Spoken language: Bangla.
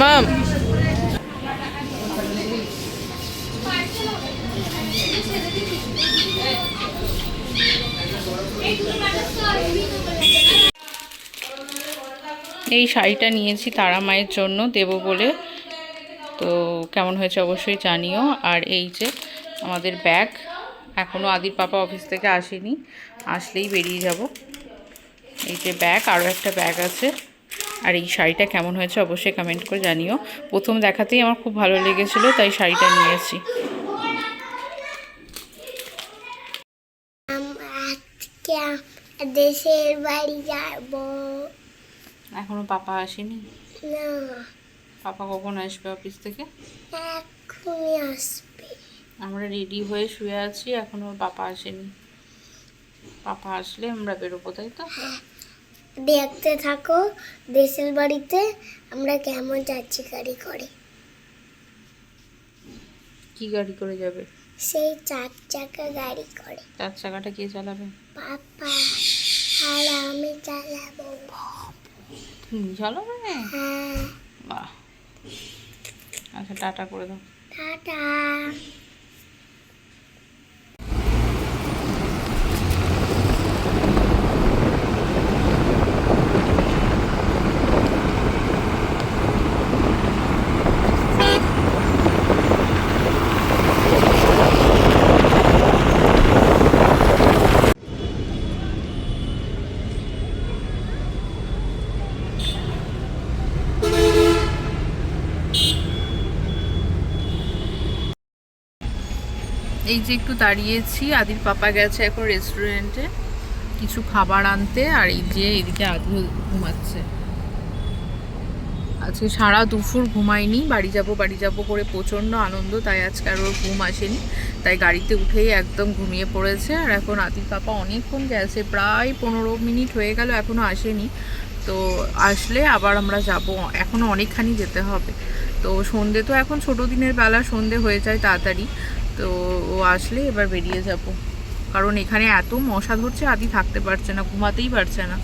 নে। এই শাড়িটা নিয়েছি তারা মায়ের জন্য, দেবো বলে। তো কেমন হয়েছে অবশ্যই জানিও। আর এই যে আমাদের ব্যাগ এখনও আদির পাপা অফিস থেকে আসেনি, আসলেই বেরিয়ে যাব। এই যে ব্যাগ, আরও একটা ব্যাগ আছে। আর এই শাড়িটা কেমন হয়েছে অবশ্যই কমেন্ট করে জানিও। প্রথম দেখাতেই আমার খুব ভালো লেগেছিলো, তাই শাড়িটা নিয়েছি আম- আজকে দেশের বাড়ি যাব। এখনও পাপা আসেনি? না। পাপা কখন আসবে অফিস থেকে? এখনই আসবে। আমরা রেডি হয়ে শুয়ে আছি এখনও পাপা আসেনি। পাপা আসলে আমরা বেরোবো তাই তো? দেখতে থাকো দেশের বাড়িতে আমরা কেমন যাচ্ছি গাড়ি করে। কি গাড়ি করে যাবে? সেই চার চাকা গাড়ি করে। চার চাকাটা কে চালাবে? পাপা আর আমি চালাবো। তুমি চালাবে? হ্যাঁ। বাহ। আচ্ছা টাটা করে দাও। টাটা। এই যে একটু দাঁড়িয়েছি, আদির পাপা গেছে এখন রেস্টুরেন্টে কিছু খাবার আনতে, আর এই যে এদিকে আদি ঘুমাচ্ছে। আজকে সারা দুপুর ঘুমায়নি, বাড়ি যাব বাড়ি যাব করে প্রচণ্ড আনন্দ, তাই আজকে আর ওর ঘুম আসেনি। তাই গাড়িতে উঠেই একদম ঘুমিয়ে পড়েছে, আর এখন আদির পাপা অনেকক্ষণ গেছে, প্রায় পনেরো মিনিট হয়ে গেল এখনও আসেনি। তো আসলে আবার আমরা যাব এখনও অনেকখানি যেতে হবে। তো সন্ধে তো এখন ছোটো দিনের বেলা, সন্ধে হয়ে যায় তাড়াতাড়ি। তো ও আসলে এবার বেরিয়ে যাব। কারণ এখানে এত মশা ধরছে, আদি থাকতে পারছে না, ঘুমাতেই পারছে না।